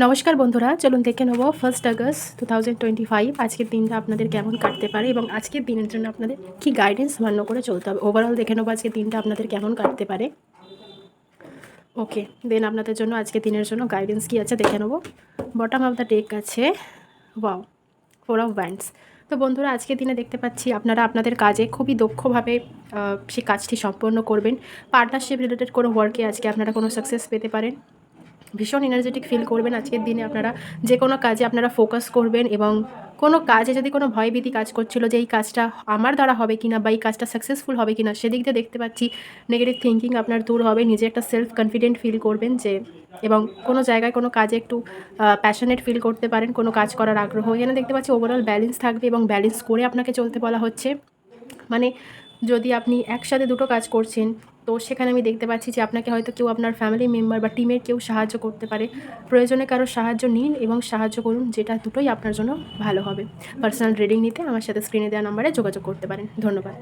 নমস্কার বন্ধুরা, চলুন দেখে নেব first August two thousand twenty five আজকের দিনটা আপনাদের কেমন কাটতে পারে এবং আজকের দিনের জন্য আপনাদের কি গাইডেন্স মান্য করে চলতে হবে। ওভারঅল দেখে নেব আজকের দিনটা আপনাদের কেমন কাটতে পারে। ওকে দেন আপনাদের জন্য আজকের দিনের জন্য গাইডেন্স কী আছে দেখে নেব। বটম অফ দ্য টেক আছে ওয়াও ফোর অফ ব্যান্ডস তো বন্ধুরা, আজকের দিনে দেখতে পাচ্ছি আপনারা আপনাদের কাজে খুবই দক্ষভাবে সেই কাজটি সম্পন্ন করবেন। পার্টনারশিপ রিলেটেড কোনো ওয়ার্কে আজকে আপনারা কোনো সাকসেস পেতে পারেন। ভীষণ এনার্জেটিক ফিল করবেন আজকের দিনে আপনারা। যে কোনো কাজে আপনারা ফোকাস করবেন এবং কোনো কাজে যদি কোনো ভয়ভীতি কাজ করছিল যে এই কাজটা আমার দ্বারা হবে কিনা বা এই কাজটা সাকসেসফুল হবে কিনা, সেদিক দিয়ে দেখতে পাচ্ছি নেগেটিভ থিঙ্কিং আপনার দূর হবে। নিজে একটা সেলফ কনফিডেন্ট ফিল করবেন যে এবং কোনো জায়গায় কোনো কাজে একটু প্যাশনেট ফিল করতে পারেন, কোনো কাজ করার আগ্রহ। এখানে দেখতে পাচ্ছি ওভারঅল ব্যালেন্স থাকবে এবং ব্যালেন্স করে আপনাকে চলতে বলা হচ্ছে। মানে যদি আপনি একসাথে দুটো কাজ করছেন তো সেখানে আমি দেখতে পাচ্ছি যে আপনাকে হয়তো কেউ আপনার ফ্যামিলি মেম্বার বা টিমের কেউ সাহায্য করতে পারে। প্রয়োজনে কারও সাহায্য নিন এবং সাহায্য করুন, যেটা দুটোই আপনার জন্য ভালো হবে। পার্সোনাল রিডিং নিতে আমার সাথে স্ক্রিনে দেওয়া নাম্বারে যোগাযোগ করতে পারেন। ধন্যবাদ।